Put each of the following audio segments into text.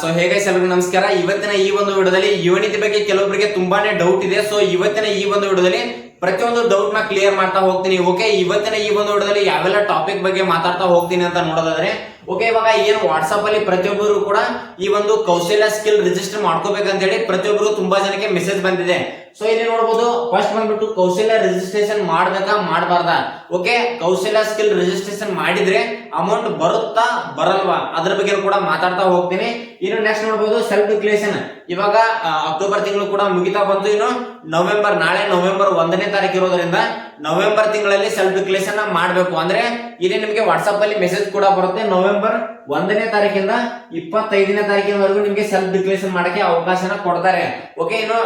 So ಹೇಗೆ ಎಲ್ರಿಗೂ ನಮಸ್ಕಾರ. ಇವತ್ತಿನ ಈ ಒಂದು ವಿಡಿಯೋದಲ್ಲಿ ಯುವನಿತಿ ಬಗ್ಗೆ ಕೆಲವೊಬ್ಬರಿಗೆ ತುಂಬಾನೇ ಡೌಟ್ ಇದೆ. ಸೊ ಇವತ್ತಿನ ಈ ಒಂದು ವಿಡಿಯೋದಲ್ಲಿ ಪ್ರತಿಯೊಂದು ಡೌಟ್ನ ಕ್ಲಿಯರ್ ಮಾಡ್ತಾ ಹೋಗ್ತೀನಿ. ಓಕೆ ಇವತ್ತಿನ ಈ ಒಂದು ವಿಡಿಯೋದಲ್ಲಿ ಯಾವೆಲ್ಲ ಟಾಪಿಕ್ ಬಗ್ಗೆ ಮಾತಾಡ್ತಾ ಹೋಗ್ತೀನಿ ಅಂತ ನೋಡೋದಾದ್ರೆ ಓಕೆ ಇವಾಗ ಏನು ವಾಟ್ಸಪ್ ಅಲ್ಲಿ ಪ್ರತಿಯೊಬ್ಬರು ಕೂಡ ಈ ಒಂದು ಕೌಶಲ್ಯ ಸ್ಕಿಲ್ ರಿಜಿಸ್ಟರ್ ಮಾಡ್ಕೋಬೇಕಂತ ಹೇಳಿ ಪ್ರತಿಯೊಬ್ಬರು ತುಂಬಾ ಜನಕ್ಕೆ ಮೆಸೇಜ್ ಬಂದಿದೆ. ಸೊ ಇಲ್ಲಿ ನೋಡಬಹುದು ಫಸ್ಟ್ ಬಂದ್ಬಿಟ್ಟು ಕೌಶಲ್ಯ ರಿಜಿಸ್ಟ್ರೇಷನ್ ಮಾಡ್ಬೇಕಾ, ಮಾಡಬಾರ್ದ? ಓಕೆ ಕೌಶಲ್ಯ ಸ್ಕಿಲ್ ರಿಜಿಸ್ಟ್ರೇಷನ್ ಮಾಡಿದ್ರೆ ಅಮೌಂಟ್ ಬರುತ್ತಾ, ಬರಲ್ವಾ? ಅದ್ರ ಬಗ್ಗೆ ಕೂಡ ಮಾತಾಡ್ತಾ ಹೋಗ್ತೀನಿ. ಇನ್ನು ನೆಕ್ಸ್ಟ್ ನೋಡಬಹುದು ಸೆಲ್ಫ್ ಡಿಕ್ಲೇಷನ್ ಇವಾಗ ಅಕ್ಟೋಬರ್ ತಿಂಗಳು ಕೂಡ ಮುಗಿತಾ ಬಂತು. ಇನ್ನು ನವೆಂಬರ್ ನಾಳೆ ನವೆಂಬರ್ ಒಂದನೇ ತಾರೀಕು ಇರೋದ್ರಿಂದ ನವೆಂಬರ್ ತಿಂಗಳಲ್ಲಿ ಸೆಲ್ಫ್ ಡಿಕ್ಲೇಷನ್ ಮಾಡಬೇಕು. ಅಂದ್ರೆ, ಇಲ್ಲಿ ನಿಮಗೆ ವಾಟ್ಸ್ಆಪ್ ಅಲ್ಲಿ ಮೆಸೇಜ್ ಕೂಡ ಬರುತ್ತೆ. ನವೆಂಬರ್ ಒಂದನೇ ತಾರೀಕಿಂದ ಇಪ್ಪತ್ತೈದನೇ ತಾರೀಕಿನವರೆಗೂ ನಿಮಗೆ ಸೆಲ್ಫ್ ಡಿಕ್ಲೇಷನ್ ಮಾಡಕ್ಕೆ ಅವಕಾಶನ ಕೊಡ್ತಾರೆ. ಓಕೆ ಇನ್ನು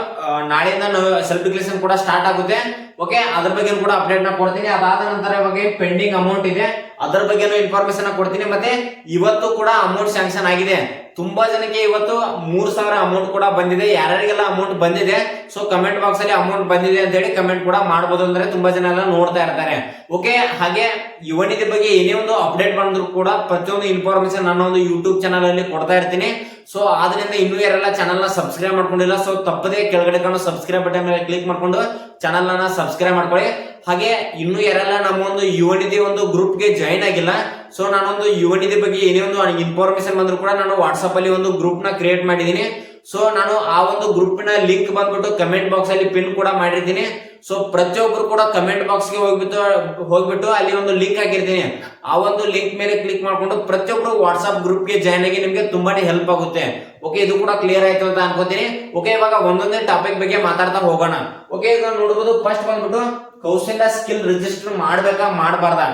ನಾಳೆಯಿಂದ ಸೆಲ್ಫ್ ಡಿಕ್ಲೇಷನ್ ಕೂಡ ಸ್ಟಾರ್ಟ್ ಆಗುತ್ತೆ. ಓಕೆ ಅದ್ರ ಬಗ್ಗೆ ಕೂಡ ಅಪ್ಡೇಟ್ನ ಕೊಡ್ತೀನಿ. ಅದಾದ ನಂತರ ಇವಾಗ ಪೆಂಡಿಂಗ್ ಅಮೌಂಟ್ ಇದೆ. ಅದ್ರ ಬಗ್ಗೆನೂ ಇನ್ಫಾರ್ಮೇಶನ್ ಕೊಡ್ತೀನಿ. ಮತ್ತೆ ಇವತ್ತು ಕೂಡ ಅಮೌಂಟ್ ಸ್ಯಾಂಕ್ಷನ್ ಆಗಿದೆ. ತುಂಬಾ ಜನಕ್ಕೆ ಇವತ್ತು ಮೂರ್ ಸಾವಿರ ಅಮೌಂಟ್ ಕೂಡ ಬಂದಿದೆ. ಯಾರ್ಯಾರಿಗೆಲ್ಲ ಅಮೌಂಟ್ ಬಂದಿದೆ ಸೊ ಕಮೆಂಟ್ ಬಾಕ್ಸ್ ಅಲ್ಲಿ ಅಮೌಂಟ್ ಬಂದಿದೆ ಅಂತ ಹೇಳಿ ಕಮೆಂಟ್ ಕೂಡ ಮಾಡಬಹುದು ಅಂದ್ರೆ ತುಂಬಾ ಜನ ಎಲ್ಲ ನೋಡ್ತಾ ಇರ್ತಾರೆ. ಓಕೆ ಹಾಗೆ ಯುವನಿಧಿ ಬಗ್ಗೆ ಏನೇ ಒಂದು ಅಪ್ಡೇಟ್ ಬಂದ್ರು ಕೂಡ ಪ್ರತಿಯೊಂದು ಇನ್ಫಾರ್ಮೇಶನ್ ನನ್ನ ಒಂದು ಯೂಟ್ಯೂಬ್ ಚಾನಲ್ ಅಲ್ಲಿ ಕೊಡ್ತಾ ಇರ್ತೀನಿ. ಸೊ ಆದ್ರಿಂದ ಇನ್ನೂ ಯಾರೆಲ್ಲ ಚಾನಲ್ನ ಸಬ್ಸ್ಕ್ರೈಬ್ ಮಾಡ್ಕೊಂಡಿಲ್ಲ ಸೊ ತಪ್ಪದೇ ಕೆಳಗಡೆ ಕಾಣೋ ಸಬ್ಸ್ಕ್ರೈಬ್ ಬಟನ್ ಮೇಲೆ ಕ್ಲಿಕ್ ಮಾಡ್ಕೊಂಡು ಚಾನಲ್ನ ಸಬ್ಸ್ಕ್ರೈಬ್ ಮಾಡ್ಕೊಳ್ಳಿ. ಹಾಗೆ ಇನ್ನು ಯಾರೆಲ್ಲ ನಮ್ಮ ಒಂದು ಯುವನಿಧಿ ಒಂದು ಗ್ರೂಪ್ಗೆ ಜಾಯಿನ್ ಆಗಿಲ್ಲ ಸೊ ನಾನೊಂದು ಯುವನಿಧಿ ಬಗ್ಗೆ ಏನೇ ಒಂದು ಇನ್ಫಾರ್ಮೇಶನ್ ಬಂದರೂ ಕೂಡ ನಾನು ವಾಟ್ಸಪ್ ಅಲ್ಲಿ ಒಂದು ಗ್ರೂಪ್ನ ಕ್ರಿಯೇಟ್ ಮಾಡಿದ್ದೀನಿ. ಸೊ ನಾನು ಆ ಒಂದು ಗ್ರೂಪಿನ ಲಿಂಕ್ ಬಂದ್ಬಿಟ್ಟು ಕಮೆಂಟ್ ಬಾಕ್ಸ್ ಅಲ್ಲಿ ಪಿನ್ ಕೂಡ ಮಾಡಿರ್ತೀನಿ. ಸೊ ಪ್ರತಿಯೊಬ್ಬರು ಕೂಡ ಕಮೆಂಟ್ ಬಾಕ್ಸ್ಗೆ ಹೋಗ್ಬಿಟ್ಟು ಹೋಗ್ಬಿಟ್ಟು ಅಲ್ಲಿ ಒಂದು ಲಿಂಕ್ ಹಾಕಿರ್ತೀನಿ. ಆ ಒಂದು ಲಿಂಕ್ ಮೇಲೆ ಕ್ಲಿಕ್ ಮಾಡ್ಕೊಂಡು ಪ್ರತಿಯೊಬ್ಬರು ವಾಟ್ಸಪ್ ಗ್ರೂಪ್ಗೆ ಜಾಯ್ನ್ ಆಗಿ ನಿಮಗೆ ತುಂಬಾನೇ ಹೆಲ್ಪ್ ಆಗುತ್ತೆ. ಓಕೆ ಇದು ಕೂಡ ಕ್ಲಿಯರ್ ಆಯ್ತು ಅಂತ ಅನ್ಕೋತೀನಿ. ಓಕೆ ಇವಾಗ ಒಂದೊಂದೇ ಟಾಪಿಕ್ ಬಗ್ಗೆ ಮಾತಾಡ್ತಾ ಹೋಗೋಣ. ಓಕೆ ಈಗ ನೋಡ್ಬೋದು ಫಸ್ಟ್ ಬಂದ್ಬಿಟ್ಟು ಕೌಶಲ್ಯ ಸ್ಕಿಲ್ ರಿಜಿಸ್ಟರ್ ಮಾಡ್ಬೇಕಾ ಮಾಡಬಾರ್ದಾ?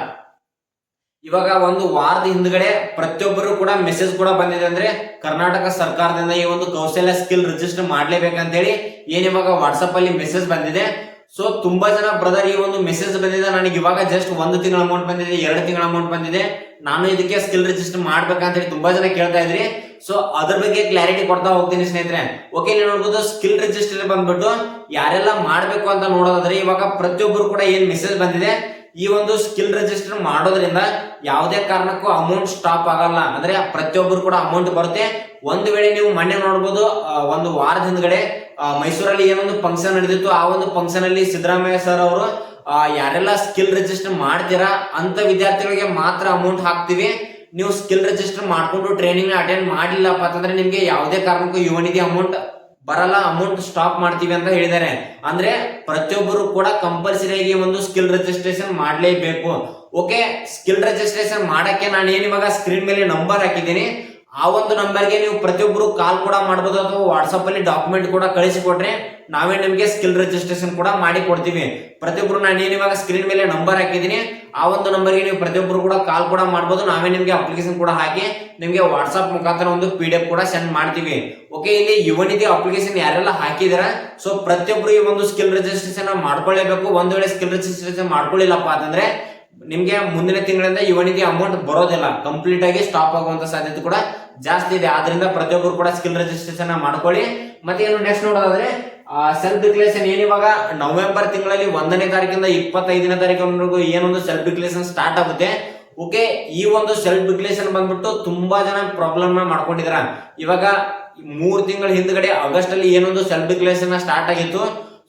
ಇವಾಗ ಒಂದು ವಾರದ ಹಿಂದ್ಗಡೆ ಪ್ರತಿಯೊಬ್ಬರು ಕೂಡ ಮೆಸೇಜ್ ಕೂಡ ಬಂದಿದೆ ಅಂದ್ರೆ ಕರ್ನಾಟಕ ಸರ್ಕಾರದಿಂದ ಈ ಒಂದು ಕೌಶಲ್ಯ ಸ್ಕಿಲ್ ರಿಜಿಸ್ಟರ್ ಮಾಡ್ಲೇಬೇಕಂತ ಹೇಳಿ ಏನ್ ಇವಾಗ ವಾಟ್ಸಪ್ ಅಲ್ಲಿ ಮೆಸೇಜ್ ಬಂದಿದೆ. ಸೊ ತುಂಬಾ ಜನ ಬ್ರದರ್ ಈ ಒಂದು ಮೆಸೇಜ್ ಬಂದಿದೆ. ನನಗೆ ಇವಾಗ ಜಸ್ಟ್ ಒಂದು ತಿಂಗಳ ಅಮೌಂಟ್ ಬಂದಿದೆ, ಎರಡು ತಿಂಗಳ ಅಮೌಂಟ್ ಬಂದಿದೆ. ನಾನು ಇದಕ್ಕೆ ಸ್ಕಿಲ್ ರಿಜಿಸ್ಟರ್ ಮಾಡ್ಬೇಕಂತ ಹೇಳಿ ತುಂಬಾ ಜನ ಕೇಳ್ತಾ ಇದ್ರಿ. ಸೊ ಅದ್ರ ಬಗ್ಗೆ ಕ್ಲಾರಿಟಿ ಕೊಡ್ತಾ ಹೋಗ್ತೀನಿ ಸ್ನೇಹಿತರೆ. ಓಕೆ ಇಲ್ಲಿ ನೋಡ್ಬೋದು ಸ್ಕಿಲ್ ರಿಜಿಸ್ಟರ್ ಬಂದ್ಬಿಟ್ಟು ಯಾರೆಲ್ಲ ಮಾಡ್ಬೇಕು ಅಂತ ನೋಡೋದಾದ್ರೆ ಇವಾಗ ಪ್ರತಿಯೊಬ್ಬರು ಕೂಡ ಏನ್ ಮೆಸೇಜ್ ಬಂದಿದೆ ಈ ಒಂದು ಸ್ಕಿಲ್ ರಿಜಿಸ್ಟರ್ ಮಾಡೋದ್ರಿಂದ ಯಾವುದೇ ಕಾರಣಕ್ಕೂ ಅಮೌಂಟ್ ಸ್ಟಾಪ್ ಆಗಲ್ಲ. ಅಂದ್ರೆ ಪ್ರತಿಯೊಬ್ಬರು ಕೂಡ ಅಮೌಂಟ್ ಬರುತ್ತೆ. ಒಂದು ವೇಳೆ ನೀವು ಮೊನ್ನೆ ನೋಡ್ಬೋದು ಒಂದು ವಾರದ ಹಿಂದ್ಗಡೆ ಮೈಸೂರಲ್ಲಿ ಏನೊಂದು ಫಂಕ್ಷನ್ ನಡೆದಿತ್ತು, ಆ ಒಂದು ಫಂಕ್ಷನ್ ಅಲ್ಲಿ ಸಿದ್ದರಾಮಯ್ಯ ಸರ್ ಅವರು ಯಾರೆಲ್ಲ ಸ್ಕಿಲ್ ರಿಜಿಸ್ಟರ್ ಮಾಡ್ತೀರಾ ಅಂತ ವಿದ್ಯಾರ್ಥಿಗಳಿಗೆ ಮಾತ್ರ ಅಮೌಂಟ್ ಹಾಕ್ತಿವಿ. ನೀವು ಸ್ಕಿಲ್ ರಿಜಿಸ್ಟರ್ ಮಾಡಿಕೊಂಡು ಟ್ರೈನಿಂಗ್ ಅಟೆಂಡ್ ಮಾಡಿಲ್ಲಪ್ಪ ಅಂತಂದ್ರೆ ನಿಮ್ಗೆ ಯಾವುದೇ ಕಾರಣಕ್ಕೂ ಯುವನಿಧಿ ಅಮೌಂಟ್ ಬರಲ್ಲ ಅಮೌಂಟ್ ಸ್ಟಾಪ್ ಮಾಡ್ತೀವಿ ಅಂತ ಹೇಳಿದ್ದಾರೆ ಅಂದ್ರೆ ಪ್ರತಿಯೊಬ್ಬರು ಕೂಡ ಕಂಪಲ್ಸರಿ ಆಗಿ ಒಂದು ಸ್ಕಿಲ್ ರಿಜಿಸ್ಟ್ರೇಷನ್ ಮಾಡಲೇಬೇಕು. ಓಕೆ ಸ್ಕಿಲ್ ರಿಜಿಸ್ಟ್ರೇಷನ್ ಮಾಡಕ್ಕೆ ನಾನು ಏನು ಇವಾಗ ಸ್ಕ್ರೀನ್ ಮೇಲೆ ನಂಬರ್ ಹಾಕಿದ್ದೀನಿ. ಆ ಒಂದು ನಂಬರ್ಗೆ ನೀವು ಪ್ರತಿಯೊಬ್ಬರು ಕಾಲ್ ಕೂಡ ಮಾಡ್ಬೋದು ಅಥವಾ ವಾಟ್ಸಪ್ ಅಲ್ಲಿ ಡಾಕ್ಯುಮೆಂಟ್ ಕೂಡ ಕಳಿಸಿಕೊಟ್ರೆ ನಾವೇ ನಿಮಗೆ ಸ್ಕಿಲ್ ರಿಜಿಸ್ಟ್ರೇಷನ್ ಕೂಡ ಮಾಡಿ ಕೊಡ್ತೀವಿ. ಪ್ರತಿಯೊಬ್ಬರು ನಾನು ಏನು ಇವಾಗ ಸ್ಕ್ರೀನ್ ಮೇಲೆ ನಂಬರ್ ಹಾಕಿದ್ದೀನಿ. ಆ ಒಂದು ನಂಬರ್ಗೆ ನೀವು ಪ್ರತಿಯೊಬ್ಬರು ಕೂಡ ಕಾಲ್ ಕೂಡ ಮಾಡ್ಬೋದು. ನಾವೇ ನಿಮಗೆ ಅಪ್ಲಿಕೇಶನ್ ಕೂಡ ಹಾಕಿ ನಿಮಗೆ ವಾಟ್ಸಪ್ ಮುಖಾಂತರ ಒಂದು ಪಿ ಕೂಡ ಸೆಂಡ್ ಮಾಡ್ತೀವಿ. ಓಕೆ ಇಲ್ಲಿ ಯುವನಿಧಿ ಅಪ್ಲಿಕೇಶನ್ ಯಾರೆಲ್ಲ ಹಾಕಿದಾರ? ಸೊ ಪ್ರತಿಯೊಬ್ಬರು ಈ ಒಂದು ಸ್ಕಿಲ್ ರಿಜಿಸ್ಟ್ರೇಷನ್ ಮಾಡ್ಕೊಳ್ಳೇಬೇಕು. ಒಂದ್ ವೇಳೆ ಸ್ಕಿಲ್ ರಿಜಿಸ್ಟ್ರೇಷನ್ ಮಾಡ್ಕೊಳ್ಳಿಲ್ಲಪ್ಪ ಅಂತಂದ್ರೆ ನಿಮ್ಗೆ ಮುಂದಿನ ತಿಂಗಳಿಂದ ಇವನಿಗೆ ಅಮೌಂಟ್ ಬರೋದಿಲ್ಲ. ಕಂಪ್ಲೀಟ್ ಆಗಿ ಸ್ಟಾಪ್ ಆಗುವಂತ ಸಾಧ್ಯತೆ ಕೂಡ ಜಾಸ್ತಿ ಇದೆ. ಆದ್ರಿಂದ ಪ್ರತಿಯೊಬ್ಬರು ಕೂಡ ಸ್ಕಿಲ್ ರಿಜಿಸ್ಟ್ರೇಷನ್ ಮಾಡ್ಕೊಳ್ಳಿ. ಮತ್ತೆ ಏನು ನೆಕ್ಸ್ಟ್ ನೋಡೋದಾದ್ರೆ ಸೆಲ್ಫ್ ಡಿಕ್ಲೇಷನ್ ಏನಿವಾಗ ನವೆಂಬರ್ ತಿಂಗಳಲ್ಲಿ ಒಂದನೇ ತಾರೀಕಿಂದ ಇಪ್ಪತ್ತೈದನೇ ತಾರೀಕು ಏನೊಂದು ಸೆಲ್ಫ್ ಡಿಕ್ಲೇಷನ್ ಸ್ಟಾರ್ಟ್ ಆಗುತ್ತೆ. ಓಕೆ ಈ ಒಂದು ಸೆಲ್ಫ್ ಡಿಕ್ಲೇಷನ್ ಬಂದ್ಬಿಟ್ಟು ತುಂಬಾ ಜನ ಪ್ರಾಬ್ಲಮ್ ಮಾಡ್ಕೊಂಡಿದಾರ. ಇವಾಗ ಮೂರ್ ತಿಂಗಳ ಹಿಂದ್ಗಡೆ ಆಗಸ್ಟ್ ಅಲ್ಲಿ ಏನೊಂದು ಸೆಲ್ಫ್ ಡಿಕ್ಲೇಷನ್ ಸ್ಟಾರ್ಟ್ ಆಗಿತ್ತು.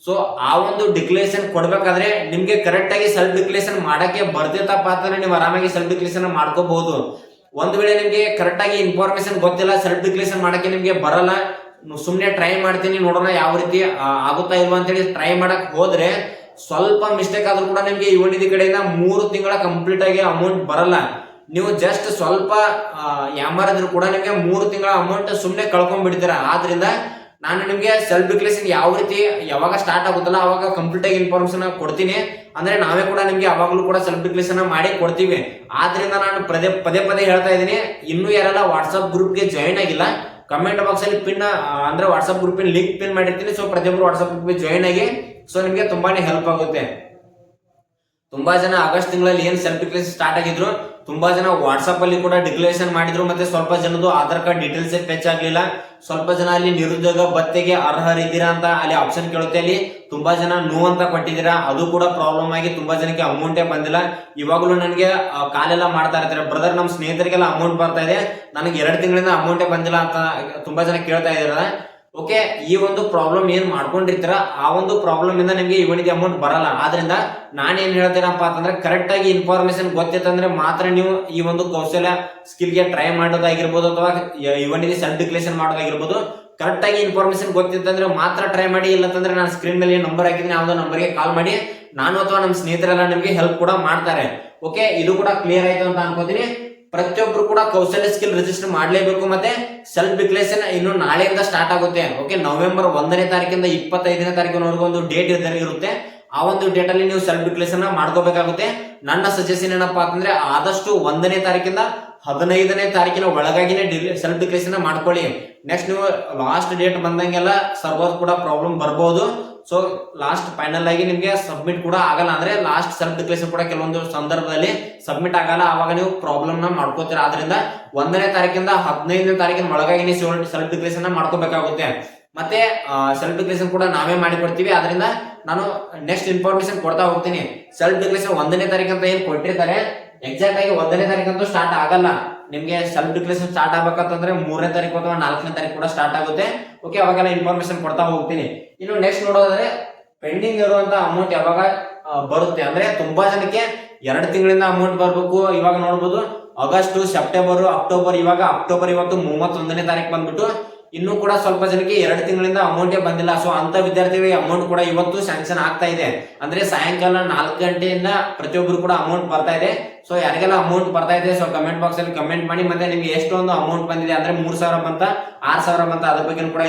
ಸೊ ಆ ಒಂದು ಡಿಕ್ಲೇಷನ್ ಕೊಡ್ಬೇಕಾದ್ರೆ ನಿಮ್ಗೆ ಕರೆಕ್ಟ್ ಆಗಿ ಸೆಲ್ಫ್ ಡಿಕ್ಲೇಷನ್ ಮಾಡಕ್ಕೆ ಬರ್ತಿರ್ತಪ್ಪ ಅಂತಂದ್ರೆ ನೀವು ಆರಾಮಾಗಿ ಸೆಲ್ಫ್ ಡಿಕ್ಲೇಷನ್ ಮಾಡ್ಕೋಬಹುದು. ಒಂದ್ ವೇಳೆ ನಿಮ್ಗೆ ಕರೆಕ್ಟ್ ಆಗಿ ಇನ್ಫಾರ್ಮೇಶನ್ ಗೊತ್ತಿಲ್ಲ ಸೆಲ್ಫ್ ಡಿಕ್ಲೇಷನ್ ಮಾಡಕ್ಕೆ ನಿಮ್ಗೆ ಬರಲ್ಲ ಸುಮ್ನೆ ಟ್ರೈ ಮಾಡ್ತೀನಿ ನೋಡೋಣ ಯಾವ ರೀತಿ ಆಗುತ್ತಾ ಇಲ್ವಾ ಅಂತೇಳಿ ಟ್ರೈ ಮಾಡಕ್ ಹೋದ್ರೆ ಸ್ವಲ್ಪ ಮಿಸ್ಟೇಕ್ ಆದ್ರೂ ಕೂಡ ನಿಮ್ಗೆ ಒಂದು ಕಡೆಯಿಂದ ಮೂರು ತಿಂಗಳ ಕಂಪ್ಲೀಟ್ ಆಗಿ ಅಮೌಂಟ್ ಬರಲ್ಲ. ನೀವು ಜಸ್ಟ್ ಸ್ವಲ್ಪ ಯಾಮಾರಿದ್ರು ಕೂಡ ನಿಮ್ಗೆ ಮೂರು ತಿಂಗಳ ಅಮೌಂಟ್ ಸುಮ್ನೆ ಕಳ್ಕೊಂಡ್ಬಿಡ್ತೀರಾ. ಆದ್ರಿಂದ ನಾನು ನಿಮಗೆ ಸೆಲ್ಫ್ ಡಿಕ್ಲೇಷನ್ ಯಾವ ರೀತಿ, ಯಾವಾಗ ಸ್ಟಾರ್ಟ್ ಆಗುತ್ತಲ್ಲ ಅವಾಗ ಕಂಪ್ಲೀಟ್ ಆಗಿ ಇನ್ಫಾರ್ಮೇಶನ್ ಕೊಡ್ತೀನಿ. ಅಂದ್ರೆ ನಾವೇ ಕೂಡ ನಿಮಗೆ ಅವಾಗಲೂ ಕೂಡ ಸೆಲ್ಫ್ ಡಿಕ್ಲೇಷನ್ ಮಾಡಿ ಕೊಡ್ತೀವಿ. ಆದ್ರಿಂದ ನಾನು ಪದೇ ಪದೇ ಪದೇ ಹೇಳ್ತಾ ಇದ್ದೀನಿ. ಇನ್ನೂ ಯಾರೆಲ್ಲ ವಾಟ್ಸಪ್ ಗ್ರೂಪ್ಗೆ ಜಾಯಿನ್ ಆಗಿಲ್ಲ ಕಮೆಂಟ್ ಬಾಕ್ಸ್ ಅಲ್ಲಿ ಪಿನ್ ಅಂದ್ರೆ ವಾಟ್ಸಪ್ ಗ್ರೂಪಿನ ಲಿಂಕ್ ಪಿನ್ ಮಾಡಿರ್ತೀನಿ. ಸೊ ಪ್ರತಿಯೊಬ್ಬರು ವಾಟ್ಸಪ್ ಗ್ರೂಪ್ಗೆ ಜಾಯಿನ್ ಆಗಿ ಸೊ ನಿಮಗೆ ತುಂಬಾನೇ ಹೆಲ್ಪ್ ಆಗುತ್ತೆ. ತುಂಬಾ ಜನ ಆಗಸ್ಟ್ ತಿಂಗಳಲ್ಲಿ ಏನ್ ಸೆಲ್ಫ್ ಡಿಕ್ಲೇಷನ್ ಸ್ಟಾರ್ಟ್ ಆಗಿದ್ರು ತುಂಬಾ ಜನ ವಾಟ್ಸ್ಆಪ್ ಅಲ್ಲಿ ಕೂಡ ಡಿಕ್ಲರೇಷನ್ ಮಾಡಿದ್ರು, ಮತ್ತೆ ಸ್ವಲ್ಪ ಜನದ್ದು ಆಧಾರ್ ಕಾರ್ಡ್ ಡೀಟೇಲ್ಸ್ ಫೆಚ್ ಆಗ್ಲಿಲ್ಲ. ಸ್ವಲ್ಪ ಜನ ಅಲ್ಲಿ ನಿರುದ್ಯೋಗ ಭತ್ತೆಗೆ ಅರ್ಹರಿದ್ದೀರಾ ಅಂತ ಅಲ್ಲಿ ಆಪ್ಷನ್ ಕೇಳುತ್ತೆ. ಅಲ್ಲಿ ತುಂಬಾ ಜನ ನೋ ಅಂತ ಕೊಟ್ಟಿದ್ದೀರಾ. ಅದು ಕೂಡ ಪ್ರಾಬ್ಲಮ್ ಆಗಿ ತುಂಬಾ ಜನಕ್ಕೆ ಅಮೌಂಟೇ ಬಂದಿಲ್ಲ. ಇವಾಗಲೂ ನನಗೆ ಕಾಲೆಲ್ಲ ಮಾಡ್ತಾ ಇರ್ತಾರೆ. ಬ್ರದರ್ ನಮ್ಮ ಸ್ನೇಹಿತರಿಗೆಲ್ಲ ಅಮೌಂಟ್ ಬರ್ತಾ ಇದೆ. ನನಗೆ ಎರಡು ತಿಂಗಳಿಂದ ಅಮೌಂಟೇ ಬಂದಿಲ್ಲ ಅಂತ ತುಂಬಾ ಜನ ಕೇಳ್ತಾ ಇದಾರೆ ಓಕೆ ಈ ಒಂದು ಪ್ರಾಬ್ಲಮ್ ಏನ್ ಮಾಡ್ಕೊಂಡಿರ್ತೀರ, ಆ ಒಂದು ಪ್ರಾಬ್ಲಮ್ ಇಂದ ನಿಮಗೆ ಇವನಿಗೆ ಅಮೌಂಟ್ ಬರಲ್ಲ. ಆದ್ರಿಂದ ನಾನೇನ್ ಹೇಳ್ತೀನಪ್ಪ ಅಂತಂದ್ರೆ ಕರೆಕ್ಟ್ ಆಗಿ ಇನ್ಫಾರ್ಮೇಶನ್ ಗೊತ್ತಿತ್ತಂದ್ರೆ ಮಾತ್ರ ನೀವು ಈ ಒಂದು ಕೌಶಲ್ಯ ಸ್ಕಿಲ್ಗೆ ಟ್ರೈ ಮಾಡೋದಾಗಿರ್ಬೋದು ಅಥವಾ ಇವನಿಗೆ ಸೆಲ್ಫ್ ಡಿಕ್ಲೇಷನ್ ಮಾಡೋದಾಗಿರ್ಬೋದು ಕರೆಕ್ಟ್ ಆಗಿ ಇನ್ಫಾರ್ಮೇಶನ್ ಗೊತ್ತಿತ್ತಂದ್ರೆ ಮಾತ್ರ ಟ್ರೈ ಮಾಡಿ, ಇಲ್ಲಂತಂದ್ರೆ ನಾನು ಸ್ಕ್ರೀನ್ ಮೇಲೆ ನಂಬರ್ ಹಾಕಿದ್ದೀನಿ, ಯಾವುದೋ ನಂಬರ್ಗೆ ಕಾಲ್ ಮಾಡಿ, ನಾನು ಅಥವಾ ನಮ್ಮ ಸ್ನೇಹಿತರೆಲ್ಲ ನಿಮಗೆ ಹೆಲ್ಪ್ ಕೂಡ ಮಾಡ್ತಾರೆ. ಓಕೆ ಇದು ಕೂಡ ಕ್ಲಿಯರ್ ಆಯ್ತು ಅಂತ ಅನ್ಕೋತೀನಿ. ಪ್ರತಿಯೊಬ್ರು ಕೂಡ ಕೌಶಲ್ಯ ಸ್ಕಿಲ್ ರಿಜಿಸ್ಟರ್ ಮಾಡಲೇಬೇಕು ಮತ್ತೆ ಸೆಲ್ಫ್ ಡಿಕ್ಲೇಷನ್ ಇನ್ನು ನಾಳೆಯಿಂದ ಸ್ಟಾರ್ಟ್ ಆಗುತ್ತೆ. ಓಕೆ ನವೆಂಬರ್ ಒಂದನೇ ತಾರೀಕಿಂದ ಇಪ್ಪತ್ತೈದನೇ ತಾರೀಕಿನವರೆಗೂ ಒಂದು ಡೇಟ್ ಇರುತ್ತೆ. ಆ ಒಂದು ಡೇಟ್ ಅಲ್ಲಿ ನೀವು ಸೆಲ್ಫ್ ಡಿಕ್ಲೇಷನ್ ಮಾಡ್ಕೋಬೇಕಾಗುತ್ತೆ. ನನ್ನ ಸಜೆಷನ್ ಏನಪ್ಪಾ ಅಂತಂದ್ರೆ ಆದಷ್ಟು ಒಂದನೇ ತಾರೀಕಿಂದ ಹದಿನೈದನೇ ತಾರೀಕಿನ ಒಳಗಾಗಿನೇ ಸೆಲ್ಫ್ ಡಿಕ್ಲೇಷನ್ ಮಾಡ್ಕೊಳ್ಳಿ. ನೆಕ್ಸ್ಟ್ ನೀವು ಲಾಸ್ಟ್ ಡೇಟ್ ಬಂದಂಗೆಲ್ಲ ಸರ್ವರ್ ಕೂಡ ಪ್ರಾಬ್ಲಮ್ ಬರ್ಬೋದು. ಸೊ ಲಾಸ್ಟ್ ಫೈನಲ್ ಆಗಿ ನಿಮಗೆ ಸಬ್ಮಿಟ್ ಕೂಡ ಆಗಲ್ಲ ಅಂದ್ರೆ ಲಾಸ್ಟ್ ಸೆಲ್ಫ್ ಡಿಕ್ಲೇಷನ್ ಕೂಡ ಕೆಲವೊಂದು ಸಂದರ್ಭದಲ್ಲಿ ಸಬ್ಮಿಟ್ ಆಗಲ್ಲ. ಆವಾಗ ನೀವು ಪ್ರಾಬ್ಲಮ್ನ ಮಾಡ್ಕೋತೀರ. ಆದ್ರಿಂದ ಒಂದನೇ ತಾರೀಕಿಂದ ಹದಿನೈದನೇ ತಾರೀಕಿನ ಒಳಗಾಗಿ ನೀವು ಸೆಲ್ಫ್ ಡಿಕ್ಲೇಷನ್ ಮಾಡ್ಕೋಬೇಕಾಗುತ್ತೆ. ಮತ್ತೆ ಸೆಲ್ಫ್ ಡಿಕ್ಲೇಷನ್ ಕೂಡ ನಾವೇ ಮಾಡಿಕೊಡ್ತೀವಿ. ಅದರಿಂದ ನಾನು ನೆಕ್ಸ್ಟ್ ಇನ್ಫಾರ್ಮೇಶನ್ ಕೊಡ್ತಾ ಹೋಗ್ತೀನಿ. ಸೆಲ್ಫ್ ಡಿಕ್ಲೇಷನ್ ಒಂದನೇ ತಾರೀಕು ಅಂತ ಏನ್ ಕೊಟ್ಟಿರ್ತಾರೆ? ಎಕ್ಸಾಕ್ಟ್ ಆಗಿ ಒಂದನೇ ತಾರೀಕಂತೂ ಸ್ಟಾರ್ಟ್ ಆಗಲ್ಲ. ನಿಮ್ಗೆ ಸೆಲ್ಫ್ ಡಿಕ್ಲೇಷನ್ ಸ್ಟಾರ್ಟ್ ಆಗ್ಬೇಕಂತಂದ್ರೆ ಮೂರನೇ ತಾರೀಕು ಅಥವಾ ನಾಲ್ಕನೇ ತಾರೀಕು ಕೂಡ ಸ್ಟಾರ್ಟ್ ಆಗುತ್ತೆ. ಓಕೆ ಅವಾಗೆಲ್ಲ ಇನ್ಫಾರ್ಮೇಶನ್ ಕೊಡ್ತಾ ಹೋಗ್ತೀನಿ. ಇನ್ನು ನೆಕ್ಸ್ಟ್ ನೋಡೋದಾದ್ರೆ ಪೆಂಡಿಂಗ್ ಇರುವಂತ ಅಮೌಂಟ್ ಯಾವಾಗ ಬರುತ್ತೆ? ಅಂದ್ರೆ ತುಂಬಾ ಜನಕ್ಕೆ ಎರಡು ತಿಂಗಳಿಂದ ಅಮೌಂಟ್ ಬರಬೇಕು ಇವಾಗ ನೋಡ್ಬೋದು. ಆಗಸ್ಟ್ ಸೆಪ್ಟೆಂಬರ್ ಅಕ್ಟೋಬರ್ ಇವಾಗ ಅಕ್ಟೋಬರ್ ಇವತ್ತು ಮೂವತ್ತೊಂದನೇ ತಾರೀಕು ಬಂದ್ಬಿಟ್ಟು ಇನ್ನೂ ಕೂಡ ಸ್ವಲ್ಪ ಜನಕ್ಕೆ ಎರಡು ತಿಂಗಳಿಂದ ಅಮೌಂಟೇ ಬಂದಿಲ್ಲ. ಸೊ ಅಂತ ವಿದ್ಯಾರ್ಥಿಗಳಿಗೆ ಅಮೌಂಟ್ ಕೂಡ ಇವತ್ತು ಸ್ಯಾಂಕ್ಷನ್ ಆಗ್ತಾ ಇದೆ. ಅಂದ್ರೆ ಸಾಯಂಕಾಲ ನಾಲ್ಕು ಗಂಟೆಯಿಂದ ಪ್ರತಿಯೊಬ್ಬರು ಕೂಡ ಅಮೌಂಟ್ ಬರ್ತಾ ಇದೆ. ಸೊ ಯಾರಿಗೆಲ್ಲ ಅಮೌಂಟ್ ಬರ್ತಾ ಇದೆ ಸೊ ಕಮೆಂಟ್ ಬಾಕ್ಸ್ ಅಲ್ಲಿ ಕಮೆಂಟ್ ಮಾಡಿ, ಮತ್ತೆ ನಿಮ್ಗೆ ಎಷ್ಟೊಂದು ಅಮೌಂಟ್ ಬಂದಿದೆ ಅಂದ್ರೆ ಮೂರ್ ಸಾವಿರ ಬಂತ, ಆರ್ ಸಾವಿರ ಬಂತ, ಅದ್ರ ಬಗ್ಗೆ ಕೂಡ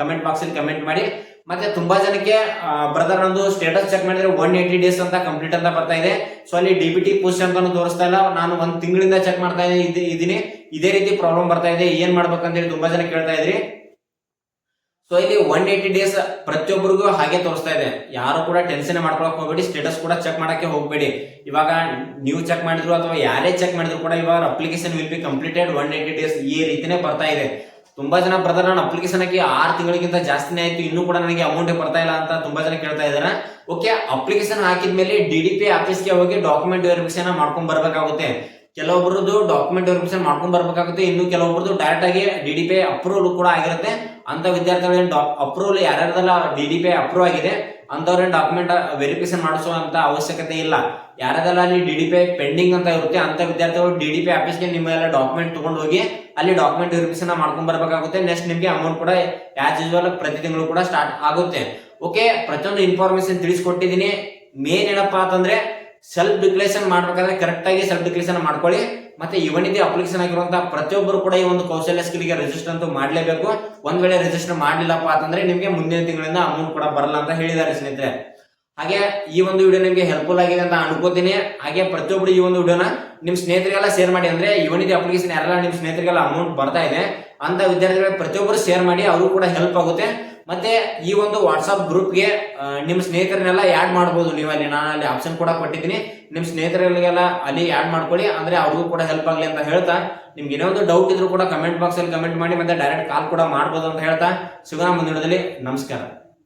ಕಮೆಂಟ್ ಬಾಕ್ಸ್ ಅಲ್ಲಿ ಕಮೆಂಟ್ ಮಾಡಿ. ಮತ್ತೆ ತುಂಬಾ ಜನಕ್ಕೆ ಬ್ರದರ್ ನಂದು ಸ್ಟೇಟಸ್ ಚೆಕ್ ಮಾಡಿದ್ರೆ ಒನ್ ಏಟಿ ಡೇಸ್ ಅಂತ ಕಂಪ್ಲೀಟ್ ಅಂತ ಬರ್ತಾ ಇದೆ. ಸೊ ಅಲ್ಲಿ ಡಿ ಬಿ ಟಿ ತೋರಿಸ್ತಾ ಇಲ್ಲ. ನಾನು ಒಂದ್ ತಿಂಗಳಿಂದ ಚೆಕ್ ಮಾಡ್ತಾ ಇದ್ದೀನಿ ಇದೇ ರೀತಿ ಪ್ರಾಬ್ಲಮ್ ಬರ್ತಾ ಇದೆ. ಏನ್ ಮಾಡ್ಬೇಕಂತ ಹೇಳಿ ತುಂಬಾ ಜನ ಕೇಳ್ತಾ ಇದ್ರಿ. ಸೊ ಇಲ್ಲಿ ಒನ್ ಏಟಿ ಡೇಸ್ ಪ್ರತಿಯೊಬ್ಬರಿಗೂ ಹಾಗೆ ತೋರಿಸ್ತಾ ಇದೆ. ಯಾರು ಕೂಡ ಟೆನ್ಷನ್ ಮಾಡ್ಕೊಳಕ್ ಹೋಗ್ಬೇಡಿ ಸ್ಟೇಟಸ್ ಕೂಡ ಚೆಕ್ ಮಾಡಕ್ಕೆ ಹೋಗ್ಬೇಡಿ. ಇವಾಗ ನೀವು ಚೆಕ್ ಮಾಡಿದ್ರು ಅಥವಾ ಯಾರೇ ಚೆಕ್ ಮಾಡಿದ್ರು ಕೂಡ ಇವಾಗ application will be completed one eighty days ಈ ರೀತಿನೇ ಬರ್ತಾ ಇದೆ. ತುಂಬಾ ಜನ ಬ್ರದರ್ ನಾನು ಅಪ್ಲಿಕೇಶನ್ ಹಾಕಿ ಆರು ತಿಂಗಳಿಗಿಂತ ಜಾಸ್ತಿನೇ ಆಯ್ತು. ಇನ್ನೂ ಕೂಡ ನನಗೆ ಅಮೌಂಟ್ ಬರ್ತಾ ಇಲ್ಲ ಅಂತ ತುಂಬಾ ಜನ ಕೇಳ್ತಾ ಇದ್ದಾರೆ. ಓಕೆ ಅಪ್ಲಿಕೇಶನ್ ಹಾಕಿದ್ಮೇಲೆ ಡಿ ಡಿ ಪಿ ಆಫೀಸ್ಗೆ ಹೋಗಿ ಡಾಕ್ಯುಮೆಂಟ್ ವೆರಿಫಿಕೇಶನ್ ಮಾಡ್ಕೊಂಡ್ ಬರ್ಬೇಕಾಗುತ್ತೆ. ಕೆಲವೊಬ್ಬರದ್ದು ಡಾಕ್ಯುಮೆಂಟ್ ವೆರಿಫಿಕೇಶನ್ ಮಾಡ್ಕೊಂಡ್ ಬರ್ಬೇಕಾಗುತ್ತೆ. ಇನ್ನು ಕೆಲವೊಬ್ಬರದ್ದು ಡೈರೆಕ್ಟ್ ಆಗಿ ಡಿ ಡಿ ಪಿ ಅಪ್ರೂವಲ್ ಕೂಡ ಆಗಿರುತ್ತೆ. ಅಂತ ವಿದ್ಯಾರ್ಥಿಗಳಿಗೆ ಅಪ್ರೂವಲ್ ಯಾರ್ಯಾರ್ದೆಲ್ಲ ಡಿ ಡಿ ಪಿ ಅಪ್ರೂವ್ ಆಗಿದೆ ಅಂತವ್ರೇನ್ ಡಾಕ್ಯುಮೆಂಟ್ ವೆರಿಫಿಕೇಶನ್ ಮಾಡಿಸುವಂತ ಅವಶ್ಯಕತೆ ಇಲ್ಲ. ಯಾರದೆಲ್ಲ ಅಲ್ಲಿ ಡಿ ಡಿ ಪಿ ಪೆಂಡಿಂಗ್ ಅಂತ ಇರುತ್ತೆ ಅಂತ ವಿದ್ಯಾರ್ಥಿಗಳು ಡಿ ಡಿ ಪಿ ಆಫೀಸ್ಗೆ ನಿಮ್ಮ ಎಲ್ಲ ಡಾಕ್ಯುಮೆಂಟ್ ತಗೊಂಡು ಹೋಗಿ ಅಲ್ಲಿ ಡಾಕ್ಯುಮೆಂಟ್ ವೆರಿಫಿಕೇಶನ್ ಮಾಡ್ಕೊಂಡ್ ಬರಬೇಕಾಗುತ್ತೆ. ನೆಕ್ಸ್ಟ್ ನಿಮಗೆ ಅಮೌಂಟ್ ಕೂಡ ಆಸ್ ಯೂಸ್ವಲ್ ಪ್ರತಿ ತಿಂಗಳು ಕೂಡ ಸ್ಟಾರ್ಟ್ ಆಗುತ್ತೆ. ಓಕೆ ಪ್ರತಿಯೊಂದು ಇನ್ಫಾರ್ಮೇಶನ್ ತಿಳಿಸ್ಕೊಟ್ಟಿದ್ದೀನಿ. ಮೇನ್ ಏನಪ್ಪಾ ಅಂತಂದ್ರೆ ಸೆಲ್ಫ್ ಡಿಕ್ಲೇಷನ್ ಮಾಡ್ಬೇಕಾದ್ರೆ ಕರೆಕ್ಟ್ ಆಗಿ ಸೆಲ್ಫ್ ಡಿಕ್ಲೇಷನ್ ಮಾಡ್ಕೊಳ್ಳಿ. ಮತ್ತೆ ಇವನಿದೆ ಅಪ್ಲಿಕೇಶನ್ ಆಗಿರುವಂತಹ ಪ್ರತಿಯೊಬ್ಬರು ಕೂಡ ಈ ಒಂದು ಕೌಶಲ್ಯ ಸ್ಕಿಲ್ಗೆ ರಿಜಿಸ್ಟರ್ ಅಂತೂ ಮಾಡಲೇಬೇಕು. ಒಂದ್ ವೇಳೆ ರಿಜಿಸ್ಟರ್ ಮಾಡಲಿಲ್ಲಪ್ಪ ಅಂತಂದ್ರೆ ನಿಮ್ಗೆ ಮುಂದಿನ ತಿಂಗಳಿಂದ ಅಮೌಂಟ್ ಕೂಡ ಬರಲ್ಲ ಅಂತ ಹೇಳಿದ್ದಾರೆ ಸ್ನೇಹಿತರೆ. ಹಾಗೆ ಈ ಒಂದು ವಿಡಿಯೋ ನಿಮಗೆ ಹೆಲ್ಪ್ಫುಲ್ ಆಗಿದೆ ಅಂತ ಅನ್ಕೋತೀನಿ. ಹಾಗೆ ಪ್ರತಿಯೊಬ್ಬರು ಈ ಒಂದು ವಿಡಿಯೋನ ನಿಮ್ ಸ್ನೇಹಿತರಿಗೆಲ್ಲ ಶೇರ್ ಮಾಡಿ. ಅಂದ್ರೆ ಇವನಿದೆ ಅಪ್ಲಿಕೇಶನ್ ಯಾರೆಲ್ಲ ನಿಮ್ ಸ್ನೇಹಿತರಿಗೆಲ್ಲ ಅಮೌಂಟ್ ಬರ್ತಾ ಇದೆ, ಅಂತ ವಿದ್ಯಾರ್ಥಿಗಳಿಗೆ ಪ್ರತಿಯೊಬ್ಬರು ಶೇರ್ ಮಾಡಿ ಅವರು ಕೂಡ ಹೆಲ್ಪ್ ಆಗುತ್ತೆ. ಮತ್ತೆ ಈ ಒಂದು ವಾಟ್ಸಪ್ ಗ್ರೂಪ್ಗೆ ನಿಮ್ಮ ಸ್ನೇಹಿತರನ್ನೆಲ್ಲ ಆ್ಯಡ್ ಮಾಡ್ಬೋದು. ನೀವು ಅಲ್ಲಿ, ನಾನು ಅಲ್ಲಿ ಆಪ್ಷನ್ ಕೂಡ ಕೊಟ್ಟಿದ್ದೀನಿ. ನಿಮ್ಮ ಸ್ನೇಹಿತರಿಗೆಲ್ಲ ಅಲ್ಲಿ ಆ್ಯಡ್ ಮಾಡ್ಕೊಳ್ಳಿ. ಅಂದ್ರೆ ಅವ್ರಿಗೂ ಕೂಡ ಹೆಲ್ಪ್ ಆಗಲಿ ಅಂತ ಹೇಳ್ತಾ. ನಿಮ್ಗೆ ಏನೋ ಒಂದು ಡೌಟ್ ಇದ್ರೂ ಕೂಡ ಕಮೆಂಟ್ ಬಾಕ್ಸ್ ಅಲ್ಲಿ ಕಮೆಂಟ್ ಮಾಡಿ, ಮತ್ತೆ ಡೈರೆಕ್ಟ್ ಕಾಲ್ ಕೂಡ ಮಾಡ್ಬೋದು ಅಂತ ಹೇಳ್ತಾ. ಸಿಗೋಣ ಮುಂದಿನದಲ್ಲಿ ನಮಸ್ಕಾರ.